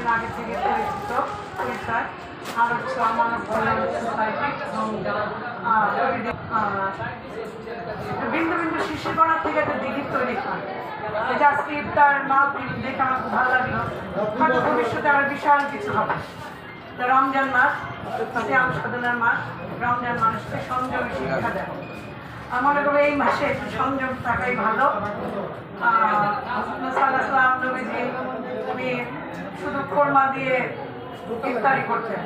অনেকদিন আগে থেকে পরিচিত। সোসাইটি এবং আহ, আহ, বিন্দু বিন্দু শিশুকণা থেকে একটা দিঘির তৈরি হয়। যে আজকে ইফতার মাহফিল দেখে আমার খুব ভালো লাগল। হয়তো ভবিষ্যতে আরও বিশাল কিছু হবে। রমজান মাস শ্যাম সাধনার মাস। রমজান মানুষকে সংযমী শিক্ষা দেয়। আমার করি এই মাসে একটু সংযম থাকাই ভালো। নবীজি উনি শুধু কোরমা দিয়ে ইফতারি করতেন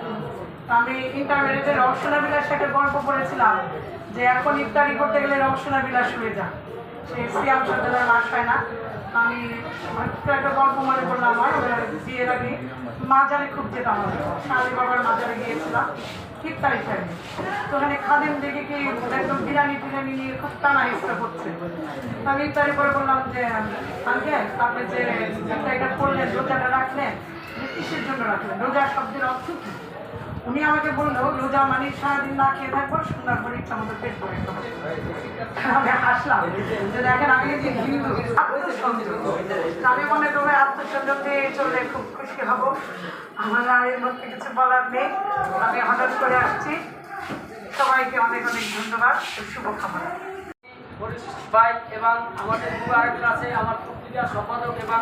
আমি ইন্টারমিডিয়েটে রহস্যনা বিলাস একটা গল্প পড়েছিলাম, যে এখন ইফতারি করতে গেলে রহস্যনা বিলাস হয়ে যায়। সেই সিয়াম সাধনার মাস হয় না। আমি একটু গল্প মনে করলাম আমার বিয়ের আগে। মাজারে খুব যেতাম স্বামী বাবার মাজারে গিয়েছিলাম। ইফতারি খাইনি তো ওখানে খাদিম দেখে কি একদম বিরিয়ানি টিরানি নিয়ে খুব টানা হিসটা করছে আমি ইফতারি করে বললাম যে, আঙ্কেল, আপনি যে এটা করলেন, রোজাটা রাখলেন কিসের জন্য রাখলেন? রোজা শব্দের অর্থ কি? উনি আমাকে বলল রোজা মানে সারাদিন না খেয়ে থাকব, সুন্দর করে ইচ্ছা মতো পেট করে। আমি হাসলাম। যে দেখেন, আমি যে হিন্দু আত্মসংযম আমি মনে করি আত্মসংযম দিয়ে চললে খুব খুশি হব। আমার আর এর মধ্যে কিছু বলার নেই। আমি হঠাৎ করে আসছি। সবাইকে অনেক অনেক ধন্যবাদ। শুভকামনা ভাই এবং আমাদের আছে, আমার পত্রিকা সম্পাদক এবং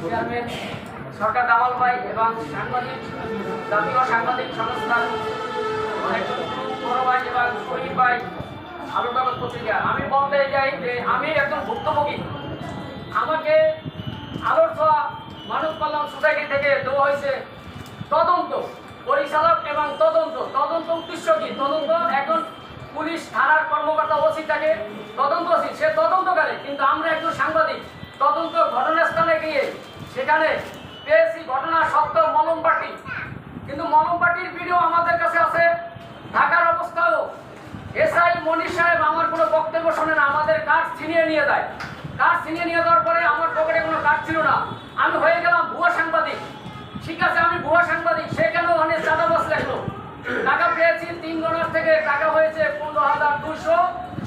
চেয়ারম্যান সরকার কামাল ভাই এবং সাংবাদিক, জাতীয় সাংবাদিক সংস্থার বড় ভাই এবং শহীদ ভাই আলু কাগজ পত্রিকা। আমি বলতে চাই যে আমি একজন ভুক্তভোগী। আমাকে আলোর মানব কল্যাণ সোসাইটি থেকে দেওয়া হয়েছে। তদন্ত, পরিচালক এবং তদন্ত। তদন্ত উদ্দেশ্য কি? তদন্ত এখন পুলিশ থানার কর্মকর্তা ওসি থাকে, তদন্ত ওসি সে তদন্ত করে কিন্তু আমরা একজন সাংবাদিক। তদন্ত ঘটনাস্থানে গিয়ে সেখানে পেয়েছি ঘটনা সত্য মলম পার্টি কিন্তু মলম পার্টির ভিডিও আমাদের কাছে আছে, ঢাকার অবস্থাও এসআই মনির সাহেব আমার কোনো বক্তব্য শোনে না, আমাদের কার্ড ছিনিয়ে নিয়ে যায়। কার্ড ছিনিয়ে নিয়ে যাওয়ার পরে আমার পকেটে কোনো কার্ড ছিল না। আমি হয়ে গেলাম ভুয়া সাংবাদিক। ঠিক আছে, আমি ভুয়া সাংবাদিক সে কেন অনেক চাঁদাবাস লেখলো টাকা পেয়েছি তিন গণার থেকে টাকা হয়েছে পনেরো হাজার দুশো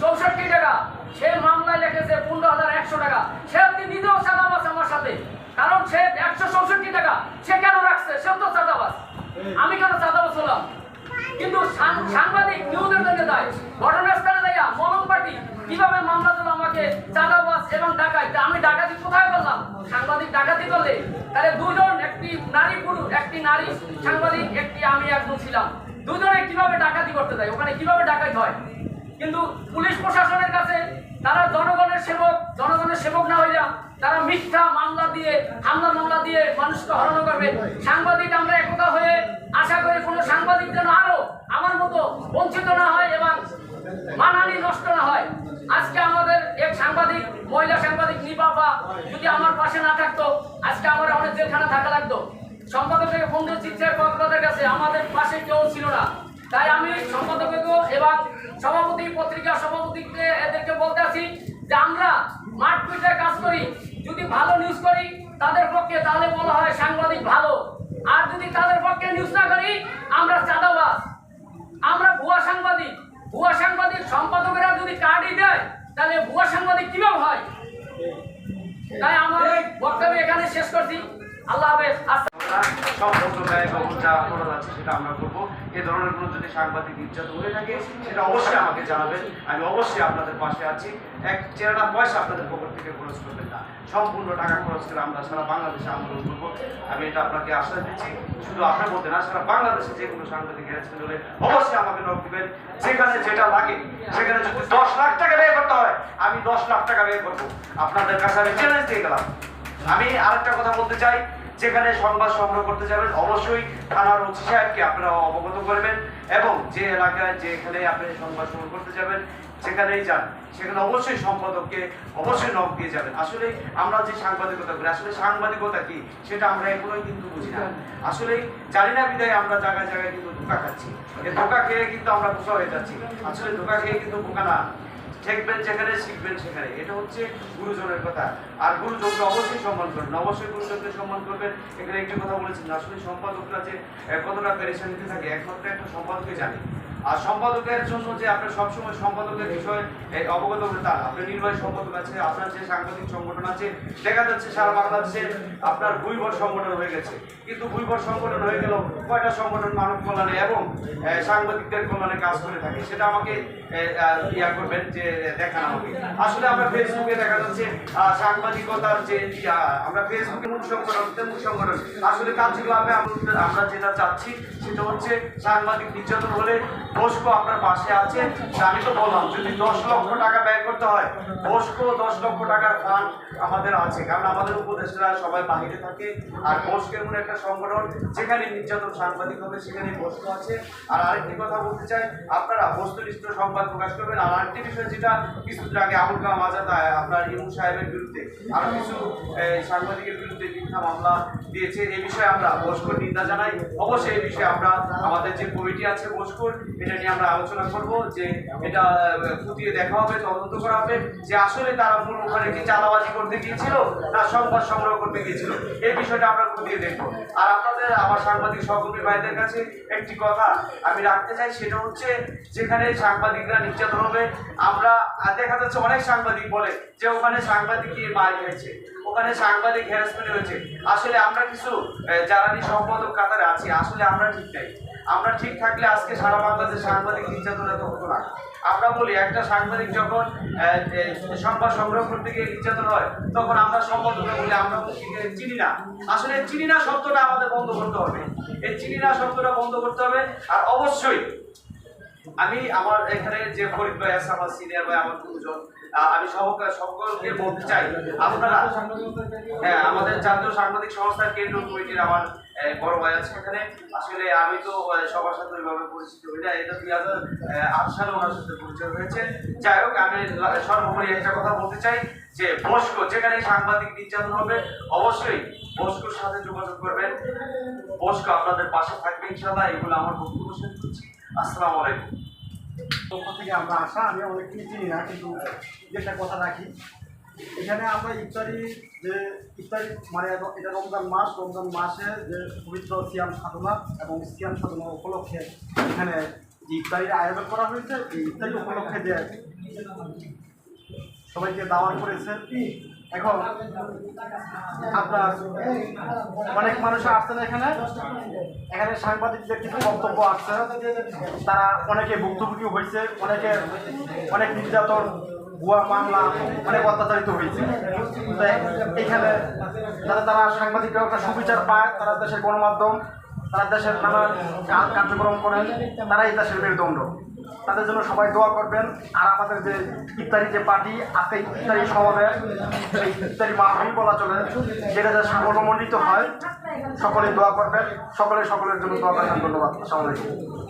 চৌষট্টি টাকা সে মামলায় লিখেছে পনেরো হাজার একশো টাকা সে আপনি নিজেও চাঁদাবাস আমার সাথে কারণ সে একশো চৌষট্টি টাকা সে কেন রাখছে সে তো চাঁদাবাস আমি কেন চাঁদাবাস হলাম কিন্তু সাংবাদিক নিউজের জন্য দেয়। ঘটনাস্থলে যাইয়া মলম পার্টি কীভাবে মামলা দিল আমাকে চাঁদাবাস এবং ডাকাই আমি ডাকাতি কোথায় করলাম? সাংবাদিক ডাকাতি করলে? তাহলে দুজন একটি নারী পুরুষ, একটি নারী সাংবাদিক, একটি আমি একজন ছিলাম। দুজনে কীভাবে ডাকাতি করতে যায়? ওখানে কীভাবে ডাকাতি হয়? কিন্তু পুলিশ প্রশাসনের কাছে তারা জনগণের সেবক জনগণের সেবক না হইয়া তারা মিথ্যা মামলা দিয়ে, হামলা মামলা দিয়ে মানুষকে হরণ করবে। সাংবাদিক আমরা একতা হয়ে আশা করি কোনো সাংবাদিক যেন আরও আমার মতো বঞ্চিত না হয় এবং মানানি নষ্ট না হয় আজকে আমাদের এক সাংবাদিক মহিলা সাংবাদিক নিপাপা যদি আমার পাশে না থাকতো আজকে আমার অনেক জেলখানা থাকা লাগতো। সম্পাদক থেকে ফোন দিয়ে চিকিৎসার কর্মকর্তার কাছে আমাদের পাশে কেউ ছিল না। তাই আমি সম্পাদককে এবং সভাপতি পত্রিকা সভাপতিকে এদেরকে বলতে আছি যে আমরা মাঠ পর্যায়ে কাজ করি যদি ভালো নিউজ করি তাদের পক্ষে তাহলে বলা হয় সাংবাদিক ভালো। আর যদি তাদের পক্ষে নিউজ না করি আমরা চাঁদাবাজ। আমরা ভুয়া সাংবাদিক। ভুয়া সাংবাদিক সম্পাদকেরা যদি কার্ডই দেয় তাহলে ভুয়া সাংবাদিক কীভাবে হয়? তাই আমার বক্তব্য এখানে শেষ করছি। আল্লাহ হাফেজ সেটা আমরা এ ধরনের যদি সাংবাদিক সেটা অবশ্যই আমাকে জানাবেন। আমি অবশ্যই আপনাদের পাশে আছি। এক পয়সা আপনাদের থেকে খরচ করবেন না। সম্পূর্ণ টাকা খরচ করে আমরা বাংলাদেশে করব। আমি এটা আপনাকে আশ্বাস শুধু আপনার না বাংলাদেশে যে কোনো সাংবাদিক অবশ্যই আমাকে দিবেন। যেখানে যেটা লাগে, সেখানে যদি দশ লাখ টাকা ব্যয় করতে হয়, আমি দশ লাখ টাকা ব্যয় করব। আপনাদের কাছে আমি চ্যালেঞ্জ দিয়ে গেলাম। আমি আরেকটা কথা বলতে চাই। যেখানে সংবাদ সংগ্রহ করতে যাবেন, অবশ্যই থানার ওসি সাহেবকে আপনারা অবগত করবেন এবং যে এলাকায় যেখানে আপনি সংবাদ সংগ্রহ করতে যাবেন সেখানেই যান, সেখানে অবশ্যই সম্পাদককে অবশ্যই নক দিয়ে যাবেন। আসলে আমরা যে সাংবাদিকতা করি, আসলে সাংবাদিকতা কি? সেটা আমরা এখনোই কিন্তু বুঝি না। আসলে জানি না বিদায় আমরা জায়গায় জায়গায় কিন্তু ধোকা খাচ্ছি। এই ধোকা খেয়ে কিন্তু আমরা বোকা হয়ে যাচ্ছি। আসলে ধোকা খেয়ে কিন্তু বোকা না। ঠেকবেন যেখানে, শিখবেন সেখানে। এটা হচ্ছে গুরুজনের কথা। আর গুরুজনকে অবশ্যই সম্মান করবেন। অবশ্যই গুরুজনকে সম্মান করবেন। এখানে একটা কথা বলেছেন, আসলে সম্পাদকরা যে কতটা পেরেশানিতে থাকে, একমাত্র একটা সম্পাদকে জানে। আর সম্পাদকের জন্য যে আপনার সবসময় সম্পাদকের বিষয়ে অবগত হতে তা না। আপনার নির্বাহী সম্পাদক আছে, আপনার যে সাংবাদিক সংগঠন আছে, দেখা যাচ্ছে সারা বাংলাদেশে আপনার ভুইভর সংগঠন হয়ে গেছে। কিন্তু ভুইভর সংগঠন হয়ে গেল কয়টা সংগঠন মানব কল্যাণে এবং সাংবাদিকদের কল্যাণে কাজ করে থাকে, সেটা আমাকে ইয়া করবেন, যে, দেখান আমাকে। আসলে আমরা ফেসবুকে দেখা যাচ্ছে সাংবাদিকতার যে আমরা ফেসবুকে মুখ সংগঠন মুখ সংগঠন। আসলে কার্যকলাপে আমরা যেটা চাচ্ছি, সেটা হচ্ছে সাংবাদিক নির্যাতন হলে বস্কো আপনার পাশে আছে। আমি তো বললাম, যদি দশ লক্ষ টাকা ব্যয় করতে হয়, বস্কো দশ লক্ষ টাকার ফান্ড আমাদের আছে। কারণ আমাদের উপদেষ্টা সবাই বাহিরে থাকে। আর বস্কের মনে একটা সংগঠন, যেখানে নির্যাতন সাংবাদিক হবে, সেখানে বস্তু আছে। আর আরেকটি কথা বলতে চাই, আপনারা বস্তুনিষ্ঠ সংবাদ প্রকাশ করবেন। আর আরেকটি বিষয় যেটা কিছুদিন আগে আবুল কালাম আজাদ আপনার ইমু সাহেবের বিরুদ্ধে আরও কিছু সাংবাদিকের বিরুদ্ধে মিথ্যা মামলা দিয়েছে। এই বিষয়ে আমরা বস্কর নিন্দা জানাই। অবশ্যই এই বিষয়ে আমরা আমাদের যে কমিটি আছে বস্কর এটা নিয়ে আমরা আলোচনা করব যে এটা খুঁটিয়ে দেখা হবে, তদন্ত করা হবে যে আসলে তারা মূল ওখানে কি চাঁদাবাজি করতে গিয়েছিল না সংবাদ সংগ্রহ করতে গিয়েছিল। এই বিষয়টা আমরা খুঁটিয়ে দেখব। আর আপনাদের, আমার সাংবাদিক সহকর্মী ভাইদের কাছে একটি কথা আমি রাখতে চাই, সেটা হচ্ছে যেখানে সাংবাদিকরা নির্যাতন হবে, আমরা দেখা যাচ্ছে অনেক সাংবাদিক বলে যে ওখানে সাংবাদিক গিয়ে মার খেয়েছে, ওখানে সাংবাদিক হ্যারাসমেন্ট হয়েছে। আসলে আমরা কিছু জ্বালানি সম্পাদক কাতারে আছি, আসলে আমরা ঠিক নাই। আমরা ঠিক থাকলে আজকে সারা বাংলাদেশ সাংবাদিক নির্যাতন এত হতো না। আমরা বলি একটা সাংবাদিক যখন সংবাদ সংগ্রহ করতে গিয়ে নির্যাতন হয় তখন আমরা সম্পাদকরা বলি আমরা চিনি না। আসলে চিনি না শব্দটা আমাদের বন্ধ করতে হবে। এই চিনি না শব্দটা বন্ধ করতে হবে আর অবশ্যই আমি আমার এখানে যে ফরিদ ভাই আছে আমার সিনিয়র ভাই আমার আহ, আমি সকল সকলকে বলতে চাই আপনারা হ্যাঁ আমাদের জাতীয় সাংবাদিক সংস্থার কেন্দ্র কমিটির আমার বড় ভাই আছে এখানে আসলে আমি তো সবার সাথে ওইভাবে পরিচিত হই না। এটা দুই হাজার আট সালে ওনার সাথে পরিচয় হয়েছে। যাই হোক, আমি সর্বোপরি একটা কথা বলতে চাই যে, বস্কো যেখানে সাংবাদিক নির্যাতন হবে, অবশ্যই বস্কোর সাথে যোগাযোগ করবেন। বস্কো আপনাদের পাশে থাকবে ইনশাল্লাহ এগুলো আমার বক্তব্য শেষ করছি। আসসালামু আলাইকুম। পক্ষ থেকে আমরা আসা, আমি অনেককে চিনি না, কিন্তু যেটা কথা রাখি এখানে আমরা ইফতারি যে ইফতারি মানে এটা রমজান মাস, রমজান মাসে যে পবিত্র সিয়াম সাধনা এবং সিয়াম সাধনা উপলক্ষে এখানে যে ইফতারির আয়োজন করা হয়েছে, এই ইফতারি উপলক্ষে যে সবাইকে দাওয়াত করেছে। এখন আপনার অনেক মানুষ আসছেন এখানে। এখানে সাংবাদিকদের কিছু বক্তব্য আসছে তারা অনেকে ভুক্তভোগী হয়েছে, অনেকে, অনেক নির্যাতন ভুয়া মামলা অনেক অত্যাচারিত হয়েছে। এখানে যারা তারা সাংবাদিকরা একটা সুবিচার পায়, তারা দেশের গণমাধ্যম, তারা দেশের নানা কার্যক্রম করেন, তারাই দেশের মেরুদণ্ড। তাদের জন্য সবাই দোয়া করবেন। আর আমাদের যে ইফতারি যে পার্টি, আজকে ইফতারি সমাবেশ সেই ইফতারি মাহফিল বলা চলে, যেটা যে সাফল্যমণ্ডিত হয় সকলে দোয়া করবেন। সকলে সকলের জন্য দোয়া করবেন ধন্যবাদ। আসসালামু আলাইকুম।